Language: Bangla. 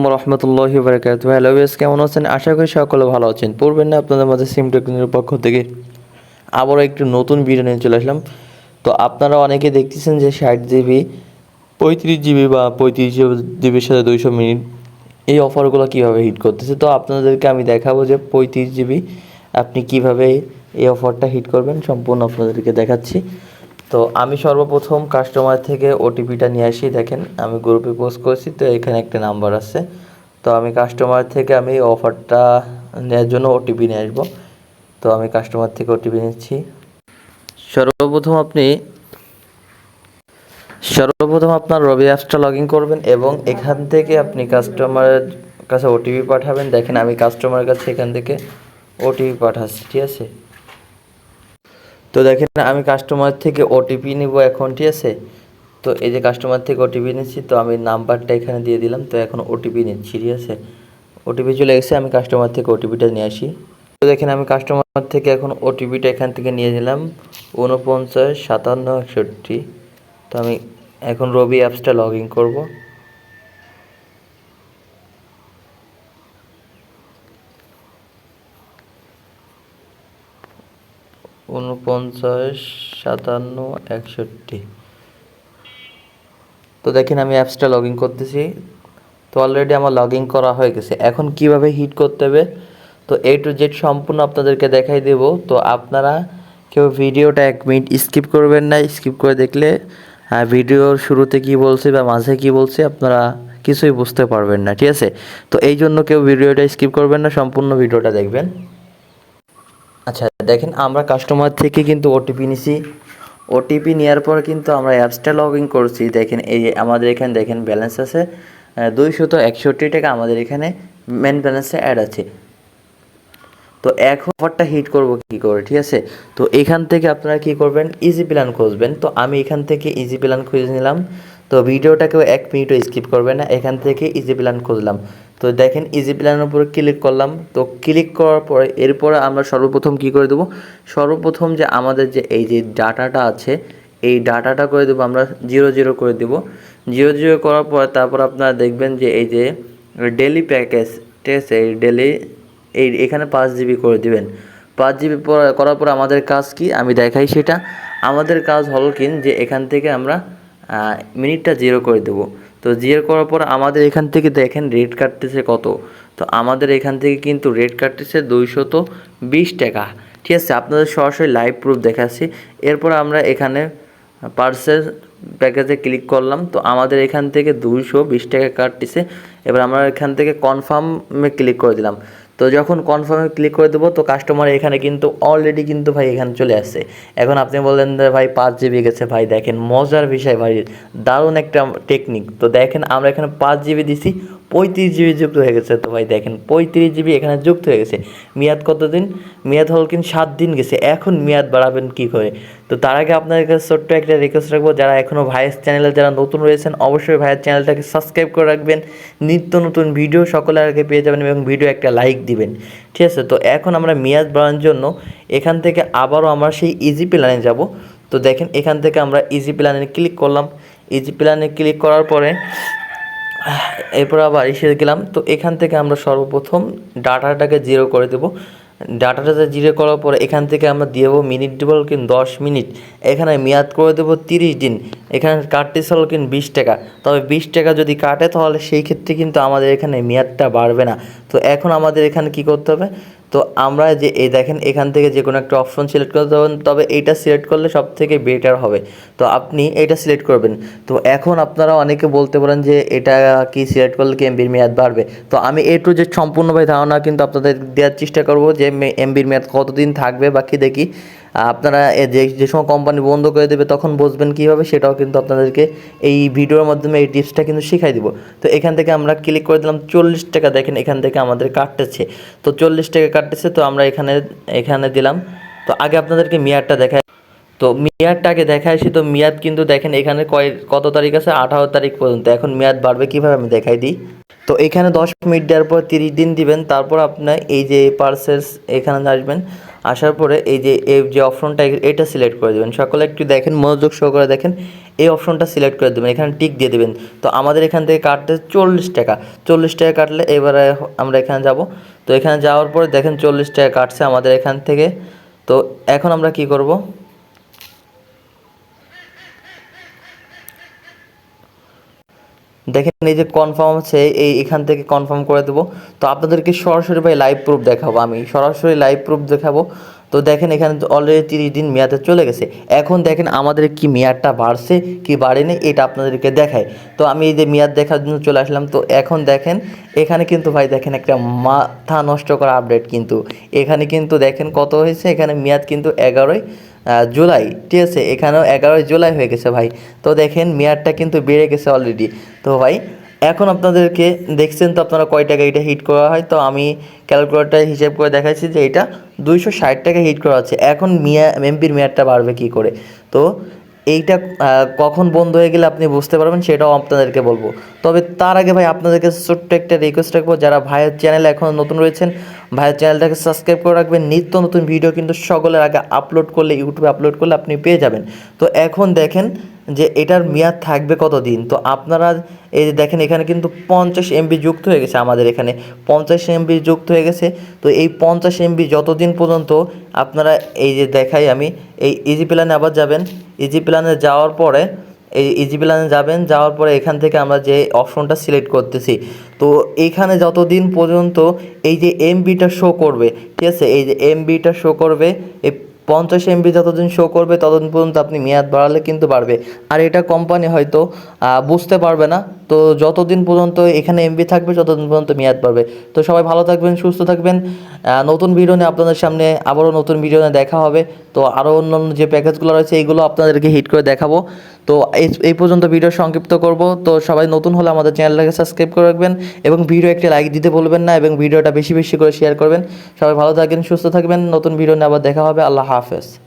রহমতুল্লাহ বারকাত হ্যালো বেস কেমন আছেন? আশা করি সকলে ভালো আছেন। পূর্বের না, আপনাদের মাঝে সিম টেকনিকের পক্ষ থেকে আবারও একটি নতুন ভিডিও নিয়ে চলে আসলাম। তো আপনারা অনেকে দেখতেছেন যে ষাট জিবি পঁয়ত্রিশ জিবি বা পঁয়ত্রিশ জিবির সাথে দুইশো মিনিট এই অফারগুলো কীভাবে হিট করতেছে? তো আপনাদেরকে আমি দেখাবো যে পঁয়ত্রিশ জিবি আপনি কীভাবে এই অফারটা হিট করবেন। সম্পূর্ণ আপনাদেরকে দেখাচ্ছি। তো আমি সর্বপ্রথম কাস্টমার থেকে ওটিপিটা নিয়ে আসি, দেখেন, আমি গ্রুপে পোস্ট করেছি, তো এখানে একটা নাম্বার আছে। তো আমি কাস্টমার থেকে আমি অফারটা নেওয়ার জন্য ওটিপি নিয়ে আসব। তো আমি কাস্টমার থেকে ওটিপি নিচ্ছি। সর্বপ্রথম আপনি, সর্বপ্রথম আপনার রবি অ্যাপসটা লগ ইন করবেন এবং এখান থেকে আপনি কাস্টমারের কাছে ওটিপি পাঠাবেন। দেখেন, আমি কাস্টমারের কাছে এখান থেকে ওটিপি পাঠাচ্ছি, ঠিক আছে? তো দেখেন, আমি কাস্টমার থেকে ওটিপি নিব এখন, ঠিক আছে? তো এই যে কাস্টমার থেকে ওটিপি নিচ্ছি, তো আমি নাম্বারটা এখানে দিয়ে দিলাম, তো এখন ওটিপি নিচ্ছি, ঠিক আছে? ওটিপি চলে গেছে, আমি কাস্টমার থেকে ওটিপিটা নিয়ে আসি। তো দেখেন, আমি কাস্টমার থেকে এখন ওটিপিটা এখান থেকে নিয়ে নিলাম উনপঞ্চাশ সাতান্ন একষট্টি। তো আমি এখন রবি অ্যাপসটা লগ ইন করব। উনপঞ্চাশ সাতান্ন, একষট্টি। তো দেখেন আমি অ্যাপসটা লগ ইন করতেছি। তো অলরেডি আমার লগ ইন করা হয়ে গেছে। এখন কীভাবে হিট করতে হবে? তো এ টু জেড সম্পূর্ণ আপনাদেরকে দেখাই দেব। তো আপনারা কেউ ভিডিওটা এক মিনিট স্কিপ করবেন না। স্কিপ করে দেখলে ভিডিওর শুরুতে কি বলছে বা মাঝে কি বলছে আপনারা কিছুই বুঝতে পারবেন না। ঠিক আছে? তো এই জন্য কেউ ভিডিওটা স্কিপ করবেন না। সম্পূর্ণ ভিডিওটা দেখবেন। দেখেন আমরা কাস্টমার থেকে কিন্তু ওটিপি নিছি। ওটিপি নেওয়ার পর কিন্তু আমরা অ্যাপসটা লগ ইন করছি। দেখেন এই আমাদের এখানে দেখেন ব্যালেন্স আছে। দুইশত একষট্টি টাকা আমাদের এখানে মেন ব্যালেন্সে অ্যাড আছে। তো এক অফারটা হিট করব কি করে, ঠিক আছে? তো এখান থেকে আপনারা কি করবেন? ইজি প্ল্যান খুঁজবেন। তো আমি এখান থেকে ইজি প্ল্যান খুঁজে নিলাম। তো ভিডিওটাকেও এক মিনিটও স্কিপ করবে না, এখান থেকে ইজি প্ল্যান খুঁজলাম। তো দেখেন ইজি প্ল্যানের উপরে ক্লিক করলাম, তো ক্লিক করার পরে এরপরে আমরা সর্বপ্রথম কি করে দেবো? সর্বপ্রথম যে আমাদের যে এই যে ডাটাটা আছে, এই ডাটাটা করে দেবো আমরা জিরো জিরো করে দেবো। জিরো জিরো করার পর তারপর আপনারা দেখবেন যে এই যে ডেলি প্যাকেজ ঠিক আছে? এই ডেলি এই এখানে পাঁচ জিবি করে দিবেন। পাঁচ জিবি করার পর আমাদের কাজ কি? আমি দেখাই সেটা। আমাদের কাজ হল কিন যে এখান থেকে আমরা মিনিটটা জিরো করে দেবো। তো জিরো করার পর আমাদের এখান থেকে দেখেন রেট কাটতেছে কত। তো আমাদের এখান থেকে কিন্তু রেট কাটতেছে দুইশত বিশ টাকা। ঠিক আছে, আপনাদের সরাসরি লাইভ প্রুফ দেখাচ্ছি। এরপর আমরা এখানে পার্সেল প্যাকেজে ক্লিক করলাম। তো আমাদের এখান থেকে দুইশো বিশ টাকা কাটতেছে। এবার আমরা এখান থেকে কনফার্মে ক্লিক করে দিলাম। তো যখন কনফার্মে ক্লিক করে দেবো, তো কাস্টমার এখানে কিন্তু অলরেডি কিন্তু ভাই এখানে চলে আসছে। এখন আপনি বললেন ভাই, পাঁচ জিবি গেছে। ভাই, দেখেন মজার বিষয় ভাই, দারুণ একটা টেকনিক তো দেখেন, আমরা এখানে পাঁচ জিবি দিছি পঁয়ত্রিশ জিবি যুক্ত হয়ে গেছে তো ভাই দেখেন, পঁয়ত্রিশ জিবি এখানে যুক্ত হয়ে গেছে। মেয়াদ কতদিন? মেয়াদ হল কিন্তু সাত দিন গেছে। এখন মেয়াদ বাড়াবেন কি করে? তো তার আগে আপনাদের কাছে ছোট্ট একটা রিকোয়েস্ট রাখব। যারা এখনও ভাইয়ের চ্যানেলে যারা নতুন রয়েছেন, অবশ্যই ভাইয়ের চ্যানেলটাকে সাবস্ক্রাইব করে রাখবেন। নিত্য নতুন ভিডিও সকলের আগে পেয়ে যাবেন এবং ভিডিও একটা লাইক দিবেন। ঠিক আছে? তো এখন আমরা মেয়াদ বাড়ানোর জন্য এখান থেকে আবারও আমরা সেই ইজি প্ল্যানে যাব। তো দেখেন, এখান থেকে আমরা ইজি প্ল্যানে ক্লিক করলাম। ইজি প্ল্যানে ক্লিক করার পরে এরপর আবার এসে গেলাম। তো এখান থেকে আমরা সর্বপ্রথম ডাটাটাকে জিরো করে দেবো। ডাটাটাতে জিরো করার পরে এখান থেকে আমরা দিয়ে দেবো মিনিট দেবো কিন দশ মিনিট। এখানে মেয়াদ করে দেবো তিরিশ দিন। এখানে কাটতে হলো কিন বিশ টাকা। তবে বিশ টাকা যদি কাটে তাহলে সেই ক্ষেত্রে কিন্তু আমাদের এখানে মেয়াদটা বাড়বে না। তো এখন আমাদের এখানে কি করতে হবে? তো আমরা যে, এই দেখেন এখান থেকে যে কোনো একটা অপশন সিলেক্ট করতে হবে, তবে এইটা সিলেক্ট করলে সব থেকে বেটার হবে। তো আপনি এটা সিলেক্ট করবেন। তো এখন আপনারা অনেকে বলতে পারেন যে, এটা কি সিলেক্ট করলে কি এমবির মেয়াদ বাড়বে? তো আমি এটু যে সম্পূর্ণভাবে ধারণা কিন্তু আপনাদের দেওয়ার চেষ্টা করব যে এমবির মেয়াদ কতদিন থাকবে বা কী দেখি। আপনারা যে যে সময় কোম্পানি বন্ধ করে দেবে তখন বুঝবেন কীভাবে, সেটাও কিন্তু আপনাদেরকে এই ভিডিওর মাধ্যমে এই টিপসটা কিন্তু শিখাই দিব। তো এখান থেকে আমরা ক্লিক করে দিলাম চল্লিশ টাকা। দেখেন এখান থেকে আমাদের কাটতেছে। তো চল্লিশ টাকা কাটতেছে, তো আমরা এখানে এখানে দিলাম। তো আগে আপনাদেরকে মেয়াদটা দেখাই। তো মেয়াদটাকে দেখা আসি। তো মেয়াদ কিন্তু দেখেন এখানে কয়, কত তারিখ আছে? আঠারো তারিখ পর্যন্ত। এখন মেয়াদ বাড়বে কীভাবে আমি দেখাই দিই। তো এখানে দশ মিনিট দেওয়ার পর তিরিশ দিন দিবেন, তারপর আপনার এই যে পার্সেস এখানে আসবেন, আসার পরে এই যে এই যে অপশনটা এটা সিলেক্ট করে দেবেন। সকলে একটু দেখেন, মনোযোগ সহকারে দেখেন, এই অপশনটা সিলেক্ট করে দেবেন। এখানে টিক দিয়ে দেবেন। তো আমাদের এখান থেকে কাটতে চল্লিশ টাকা। চল্লিশ টাকা কাটলে এবারে আমরা এখানে যাব। তো এখানে যাওয়ার পরে দেখেন চল্লিশ টাকা কাটছে আমাদের এখান থেকে। তো এখন আমরা কি করব? দেখেন এই যে কনফার্ম আছে, এই এখান থেকে কনফার্ম করে দেবো। তো আপনাদেরকে সরাসরি ভাই লাইভ প্রুফ দেখাবো আমি। সরাসরি লাইভ প্রুফ দেখাবো। তো দেখেন এখানে অলরেডি তিরিশ দিন মেয়াদে চলে গেছে। এখন দেখেন আমাদের কি মেয়াদটা বাড়ছে, কি বাড়েনি, এটা আপনাদেরকে দেখায় তো আমি এই যে মেয়াদ দেখার জন্য চলে আসলাম, তো এখন দেখেন, এখানে কিন্তু ভাই দেখেন একটা মাথা নষ্ট করা আপডেট কিন্তু। এখানে কিন্তু দেখেন কত হয়েছে, এখানে মেয়াদ কিন্তু এগারোই জুলাই, ঠিক আছে? এখানেও এগারোই জুলাই হয়ে গেছে ভাই। তো দেখেন মেয়াদটা কিন্তু বেড়ে গেছে অলরেডি তো ভাই এখন আপনাদেরকে দেখছেন তো আপনারা কয় টাকা এটা হিট করা হয়, তো আমি ক্যালকুলেটার হিসেব করে দেখাচ্ছি যে এটা দুইশো ষাট টাকা হিট করা হচ্ছে। এখন মিয়া এমপির মেয়াদটা বাড়বে কী করে? তো এইটা কখন বন্ধ হয়ে গেলে আপনি বুঝতে পারবেন, সেটাও আপনাদেরকে বলব। তবে তার আগে ভাই আপনাদেরকে ছোট্ট একটা রিকোয়েস্ট রাখব, যারা ভাইয়ের চ্যানেলে এখন নতুন রয়েছেন, ভাইয়ের চ্যানেলটাকে সাবস্ক্রাইব করে রাখবেন। নিত্য নতুন ভিডিও কিন্তু সকলের আগে আপলোড করলে ইউটিউবে আপলোড করলে আপনি পেয়ে যাবেন। তো এখন দেখেন যে এটার মেয়াদ থাকবে কতদিন? তো আপনারা এই যে দেখেন, এখানে কিন্তু পঞ্চাশ এমবি যুক্ত হয়ে গেছে আমাদের এখানে। পঞ্চাশ এমবি যুক্ত হয়ে গেছে। তো এই পঞ্চাশ এমবি যতদিন পর্যন্ত আপনারা এই যে দেখাই আমি, এই ইজি প্ল্যানে আবার যাবেন। ইজি প্ল্যানে যাওয়ার পরে, এই ইজি প্ল্যানে যাবেন, যাওয়ার পরে এখান থেকে আমরা যে অপশনটা সিলেক্ট করতেছি। তো এইখানে যতদিন পর্যন্ত এই যে এমবিটা শো করবে, ঠিক আছে? এই যে এমবিটা শো করবে, এই পঞ্চাশ এমবি যতদিন শো করবে, ততদিন পর্যন্ত আপনি মেয়াদ বাড়ালে কিন্তু বাড়বে। আর এটা কোম্পানি হয়তো বুঝতে পারবে না। তো যতদিন পর্যন্ত এখানে এমবি থাকবে ততদিন পর্যন্ত মেয়াদ পাবে তো সবাই ভালো থাকবেন, সুস্থ থাকবেন। নতুন ভিডিও নিয়ে আপনাদের সামনে আবারও নতুন ভিডিও নিয়ে দেখা হবে। তো আরও অন্য অন্য যে প্যাকেজগুলো রয়েছে এইগুলো আপনাদেরকে হিট করে দেখাবো। তো এই পর্যন্ত ভিডিও সংক্ষিপ্ত করব। তো সবাই নতুন হলে আমাদের চ্যানেলটাকে সাবস্ক্রাইব করে রাখবেন এবং ভিডিও একটি লাইক দিতে বলবেন না এবং ভিডিওটা বেশি বেশি করে শেয়ার করবেন। সবাই ভালো থাকবেন, সুস্থ থাকবেন। নতুন ভিডিও নিয়ে আবার দেখা হবে। আল্লাহ হাফেজ।